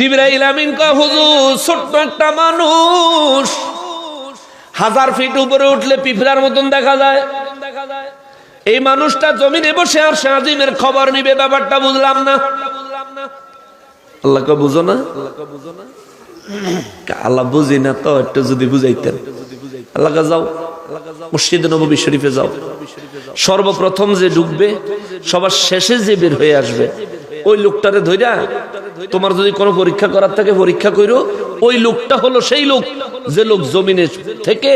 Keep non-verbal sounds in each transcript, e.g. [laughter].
জিবরাইল আমিন কয়, হুজুর, ছোট্ট একটা মানুষ। হাজার ফিট উপরে উঠলে পিঁপড়ার মতন দেখা যায়। এই মানুষটা জমিনে বসে আর শাহিমের খবর নিবে, ব্যাপারটা বুঝলাম না। আল্লাহকে বুঝো না? আল্লাহ বুঝি না তো, একটু যদি বুঝাইতেন। আল্লাহকে যাও, মসজিদ নবী শরীফে যাও। সর্বপ্রথম যে ঢুকবে সবার শেষে যে বের হয়ে আসবে, ওই লোকটারে ধইরা তোমার যদি কোনো পরীক্ষা করার থাকে পরীক্ষা করো ওই লোকটা হলো সেই লোক যে লোক জমিনে থেকে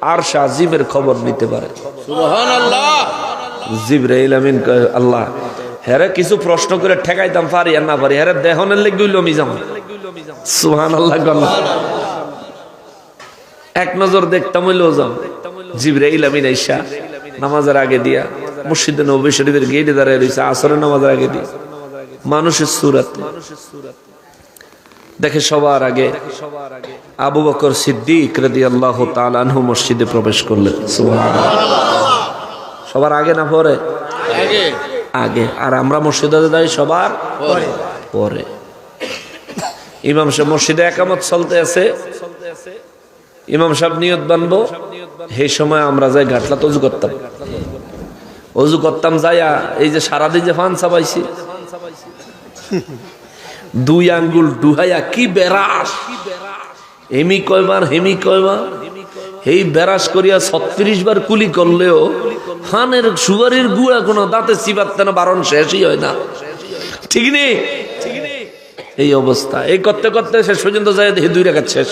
আর শাহিমের খবর নিতে পারে। জিব্রাইল আমিন আল্লাহ হ্যারে কিছু প্রশ্ন করে ঠেকাইতাম পারি আর না পারি হ্যারে দেহনের লেগে লমি যাম সুহান আল্লাহ এক নজর দেখতাম হইলেও যাম জিব্রাইল আমিন আইসা নামাজের আগে দিয়া মুর্শিদে নবী শরীফের গেটে দাঁড়ায় রয়েছে আসরের নামাজের আগে দিয়া। মানুষের সুরাত দেখে সবার আগে আবু বকর সিদ্দিক রাদি আল্লাহ তালানহু মসজিদে প্রবেশ করলেন। সবার আগে না পরে? আগে। আর আমরা মসজিদে যাই সবার পরে। পরে। ইমাম সাহেব মসজিদে একামত চলতে আছে। ইমাম সাহেব নিয়ত বানবো। সেই সময় আমরা যাই ঘাটলা তজু করতাম। অজু করতাম যাইয়া এই যে সারাদিন যে ফান চাপাইছি। [laughs] দুই আঙ্গুল ডুহাইয়া, কি বেরাস? হেমি কয়বার হেমি কয়বার? এই বেরাস করিয়া ছত্রিশ বার কুলি করলেও ফানের সুগারের গুড়া কোনো দাঁতে চিবাতে না বারণ শেষই হয় না। ঠিক নেই? এই অবস্থা। এই করতে করতে শেষ পর্যন্ত যায় দুই রেখাত শেষ,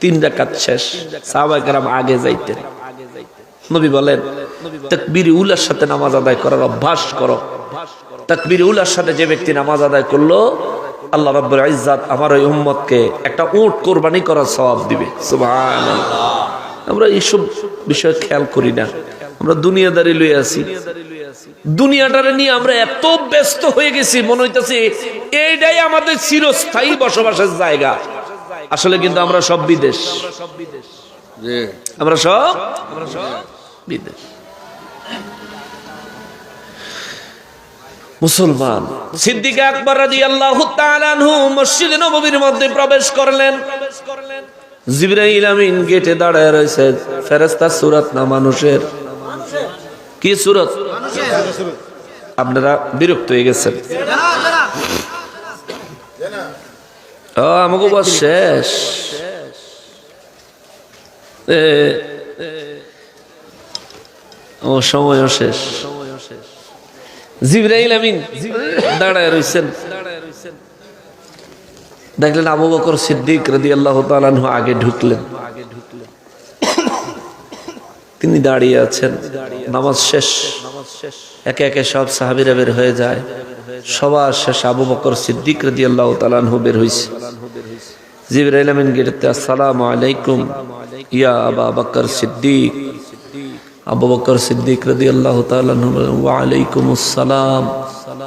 তিন রেখাত শেষ। সাহাবাই কারাম আগে যাইতেন। নবী বলেন তাকবীর উলার সাথে নামাজ আদায় করার অভ্যাস করো। তাকবীর উল্লার সাথে যে ব্যক্তি নামাজ আদায় করল আল্লাহ রাব্বুল ইজ্জাত আমার ওই উম্মতকে একটা উট কোরবানি করার সওয়াব দিবে। আমরা এইসব বিষয়ে খেয়াল করি না। আমরা দুনিয়াদারি লই আছি। দুনিয়াটারে নিয়ে আমরা এত ব্যস্ত হয়ে গেছি মনে হইতেছে এইটাই আমাদের চিরস্থায়ী বসবাসের জায়গা। আসলে কিন্তু আমরা সব বিদেশ। জি। আমরা সব আমরা সব বিদেশ। মুসলমান সিদ্দিক আকবর তাআলা আনহু মসজিদে নববীর মধ্যে প্রবেশ করলেন জিবরাইল আমিন গেটে দাঁড়ায় রয়েছে ফেরেশতা সুরাত না মানুষের কি সুরত আপনারা বিরক্ত হয়ে গেছেন ও আমাকে বস শেষ ও সময়ও শেষ জিবরাইল আমিন। দাঁড়ায় রইছেন। দেখলেন আবু বকর সিদ্দিক রাদিয়াল্লাহু তাআলা আনহু আগে ঢুকলেন। তিনি দাঁড়িয়ে আছেন। নামাজ শেষ। একে একে সব সাহাবিরা বের হয়ে যায়। সবার শেষ আবু বকর সিদ্দিক রাদিয়াল্লাহু আল্লাহ আনহু বের হইছে। জিবরাইল আমিন গেটে আসসালামু আলাইকুম ইয়া আবা বকর সিদ্দিক। আবু বকর সিদ্দিক রাদিয়াল্লাহু আল্লাহ আনহু বলেন, ওয়া আলাইকুম আসসালাম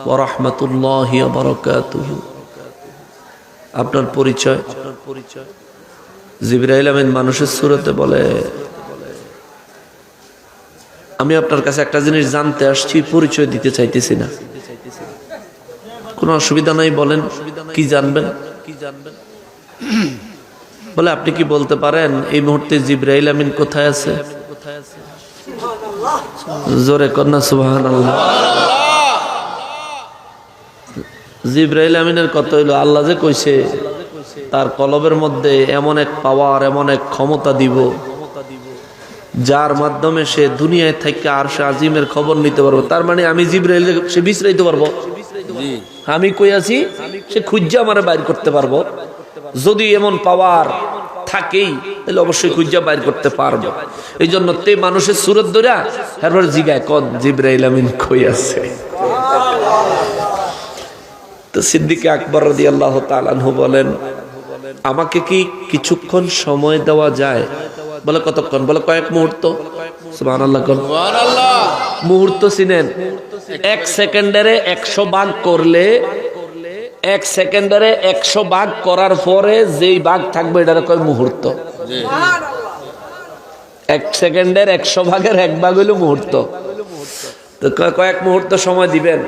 ওয়া রাহমাতুল্লাহি ওয়া আপনার পরিচয় আপনার পরিচয়? জিবরাইল আমিন মানুষের সুরতে বলে আমি আপনার কাছে একটা জিনিস জানতে আসছি পরিচয় দিতে চাইতেছি না। কোনো অসুবিধা নাই বলেন কি জানবেন? কি জানবেন বলে আপনি কি বলতে পারেন এই মুহূর্তে জিব্রাইল আমিন কোথায় আছে কোথায় আছে? জোরে কন্যা সুবাহান আল্লাহ জিব্রাইল আমিনের কত হইল আল্লাহ যে কইছে তার কলবের মধ্যে এমন এক পাওয়ার এমন এক ক্ষমতা দিব যার মাধ্যমে সে দুনিয়ায় থেকে আর সে আজিমের খবর নিতে পারব। তার মানে আমি জিব্রাইল সে বিচরাইতে পারব। আমি কই আছি? সে খুঁজা আমারে বাইর করতে পারব। যদি এমন পাওয়ার থাকেই তাহলে অবশ্যই খুঁজা বাইর করতে পারব। এই জন্য তে মানুষের সুরত ধরা তারপর জিগায় কন জিব্রাইল আমিন কই আছে? তো সিদ্দিকে আকবর রদি আল্লাহ তালানহু বলেন আমাকে কি কিছুক্ষণ সময় দেওয়া যায়? বলে কতক্ষণ? বলে কয়েক মুহূর্ত। মুহূর্ত চিনেন এক সেকেন্ডারে একশো ভাগ করলে এক সেকেন্ডারে একশো ভাগ করার পরে যেই ভাগ থাকবে এটার কয় মুহূর্ত? এক সেকেন্ডের একশো ভাগের এক ভাগ হইল মুহূর্ত। তো কয়েক মুহূর্ত সময় দিবেন?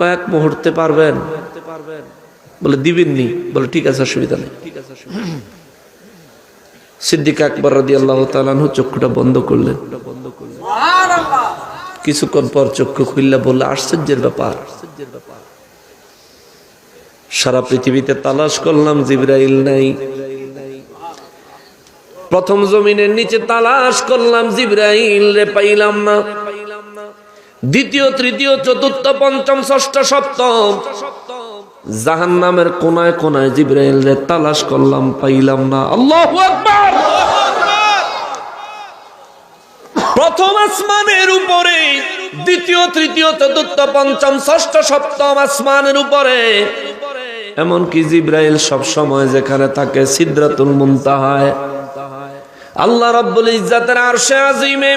কয়েক মুহূর্তে পারবেন? বলে দিবেননি। বলে ঠিক আছে অসুবিধা নেই। সিদ্দিক আকবর রাদি আল্লাহ তালানহু চক্ষুটা বন্ধ করলেন। কিছুক্ষণ পর চক্ষু খুললে বললে আশ্চর্যের ব্যাপার। সারা পৃথিবীতে তালাশ করলাম, জিব্রাইল নাই। প্রথম জমিনের নিচে তালাশ করলাম, জিব্রাইল রে পাইলাম না। দ্বিতীয়, তৃতীয়, চতুর্থ, পঞ্চম, ষষ্ঠ, সপ্তম। জাহান নামের কোনায় কোনায় জিব্রাইল রে তালাশ করলাম, পাইলাম না। আল্লাহ প্রথম আসমানের উপরে, দ্বিতীয়, তৃতীয়, চতুর্থ, পঞ্চম, ষষ্ঠ, সপ্তম আসমানের উপরে এমনকি জিব্রাইল সব সময় যেখানে থাকে সিদ্রাতুল মুনতাহায়। আল্লাহ রাব্বুল ইজ্জাতের আরশে আজিমে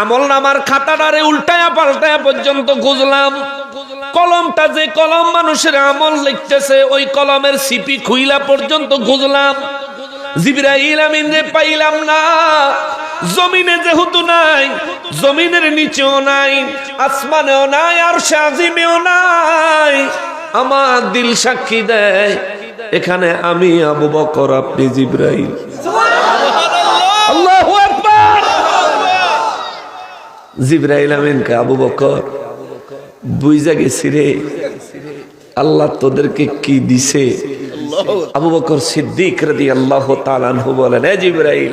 আমল নামার খাতাটারে উল্টায়া পাল্টায়া পর্যন্ত খুঁজলাম। কলমটা যে কলম মানুষের আমল লিখতেছে, ওই কলমের সিপি খুইলা পর্যন্ত খুঁজলাম। জিব্রাইল আমিন যে পাইলাম না। জমিনে যেহেতু নাই, জমিনের নিচেও নাই, আসমানেও নাই আর সাজিমেও নাই। আমার দিল সাক্ষী দেয়। এখানে আমি আবু বকর আপনি জিব্রাইল। জিব্রাইল আমিনকে আবু বকর বুঝা গেছি রে। আল্লাহ তোদেরকে কি দিছে? আবু বকর সিদ্দিক রাদি আল্লাহ তালানহু বলেন এ জিব্রাইল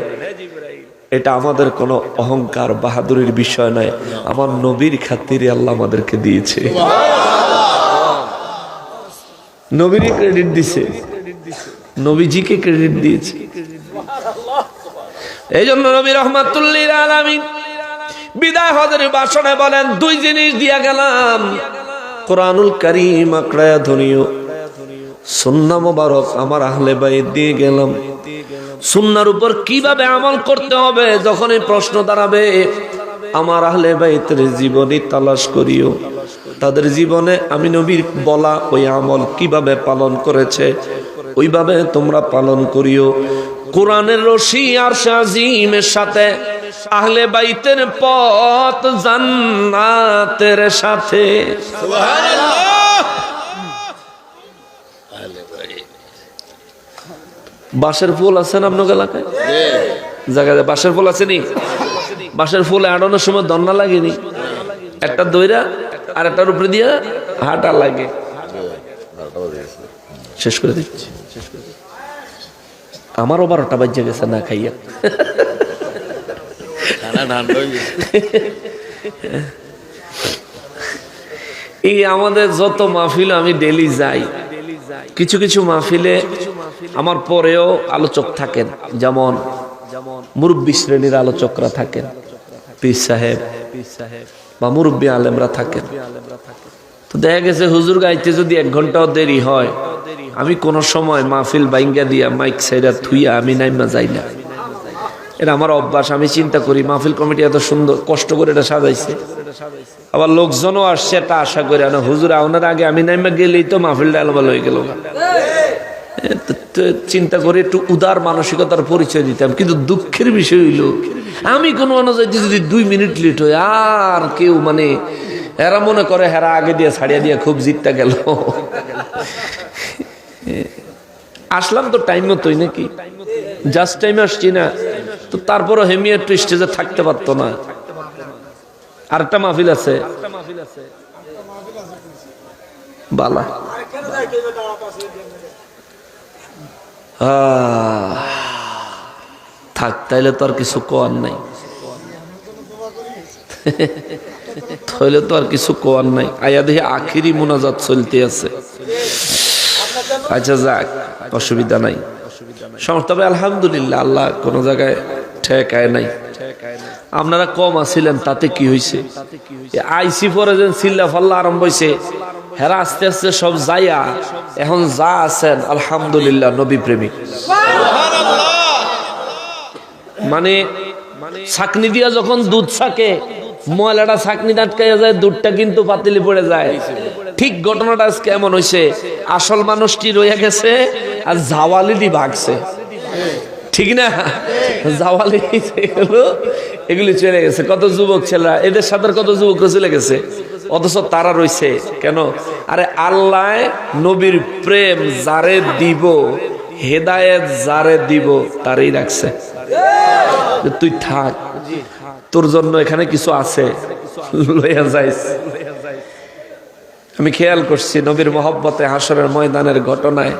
এটা আমাদের কোনো অহংকার বাহাদুরির বিষয় নয়। আমার নবীর খাতিরে আল্লাহ আমাদেরকে দিয়েছে। নবীরই ক্রেডিট দিছে। নবীজিকে ক্রেডিট দিয়েছে। এই জন্য নবী রহমাতুল্লিল আলামিন বিদায় হজের বাসনে বলেন, দুই জিনিস দিয়া গেলাম। কোরআনুল করিম আঁকড়ায়া ধনিও। সুন্না মোবারক আমার আহলে বাই দিয়ে গেলাম। সুন্নার উপর কীভাবে আমল করতে হবে যখন এই প্রশ্ন দাঁড়াবে, আমার আহলে বাইতের জীবনী তালাশ করিও। তাদের জীবনে আমি নবীর বলা ওই আমল কীভাবে পালন করেছে, ওইভাবে তোমরা পালন করিও। কোরআনের রশি আর শাজিমের সাথে, আহলে বাইতের পথ জান্নাতের সাথে। বাঁশের ফুল আছে না আপনার এলাকায়? জায়গায় বাঁশের ফুল আছে নি? বাঁশের ফুল আড়ানোর সময় দন্না লাগেনি? একটা দইরা আর একটার উপরে দিয়ে হাঁটা লাগে। শেষ করে দিচ্ছি। আমারও বারোটা বাজ্যে গেছে, না খাইয়া। এই আমাদের যত মাহফিল আমি ডেলি যাই, কিছু কিছু মাহফিলে আমার পরেও আলোচক থাকেন। যেমন মুরব্বী শ্রেণির আলোচকরা থাকেন, পীর সাহেব বা মুরব্বী আলেমরা থাকেন তো দেখা গেছে, হুজুর গাইতে যদি এক ঘন্টাও দেরি হয়, আমি কোন সময় মাহফিল বাইঙ্গা দিয়া মাইক সাইরা থুইয়া আমি নাইমা যাই না। এটা আমার অভ্যাস, আমি চিন্তা করি মাহফিল কমিটি এত সুন্দর, কষ্ট করে এটা সাজাইছে। আবার লোকজনও আসছে, এটা আশা করে না, হুজুর আওনার আগে আমি নাইমা গেলেই তো মাহফিলটা আলোবাল হয়ে গেল চিন্তা করে একটু উদার মানসিকতার পরিচয় দিতাম। কিন্তু দুঃখের বিষয় হইল, আমি কোন অনুযায়ী যদি দুই মিনিট লেট হয়, আর কেউ মানে এরা মনে করে, হেরা আগে দিয়ে ছাড়িয়া দিয়ে খুব জিতটা গেল। আসলাম তো টাইম মতোই নাকি? জাস্ট টাইমে আসছি না। তো তারপরও হেমি একটু স্টেজে থাকতে পারতো না। আরেকটা মাহফিল আছে। বালা। থাক, তাইলে তো আর কিছু কোয়ার নাই। তাহলে তো আর কিছু কোয়ার নাই। আয়া দেখি আখিরি মোনাজাত চলতে আছে। আচ্ছা যাক, অসুবিধা নাই। সমস্ত তবে আলহামদুলিল্লাহ, আল্লাহ কোন জায়গায় ঠেকায় নাই। আপনারা কম আছিলেন, তাতে কি হয়েছে আইসি পরে যেন চিল্লা ফাল্লা আরম্ভ হয়েছে হেরা আস্তে আস্তে সব যাইয়া এখন যা আছেন, আলহামদুলিল্লাহ নবী প্রেমিক মানে ছাকনি দিয়া যখন দুধ ছাকে, ময়লাটা ছাকনি আটকাইয়া যায়, দুধটা কিন্তু পাতিলে পড়ে যায়। ঠিক ঘটনাটা আজকে এমন হয়েছে আসল মানুষটি রয়ে গেছে? আর জাওয়ালিটি ভাগছে। ঠিক না? জাওয়ালি এগুলো চলে গেছে। কত যুবক ছেলেরা, এদের সাথে কত যুবক চলে গেছে? অথচ তারা রইছে কেন? আরে আল্লাহ নবীর প্রেম যারে দিব, হেদায়েত যারে দিব, তারই রাখছে। তুই থাক, তোর জন্য এখানে কিছু আছে। লইয়া যাইস। আমি খেয়াল করছি নবীর মহব্বতে হাসরের ময়দানের ঘটনায়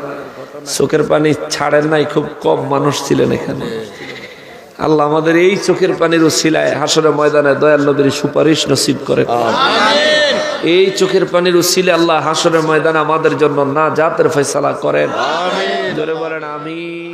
চোখের পানি ছাড়েন নাই, খুব কম মানুষ ছিলেন এখানে। আল্লাহ আমাদের এই চোখের পানির উসিলায় হাসরে ময়দানে দয়াল নবীর সুপারিশ নসিব করে। এই চোখের পানির উসিলে আল্লাহ হাসরের ময়দানে আমাদের জন্য না জাতের ফেসলা করেন জোরে বলেন আমি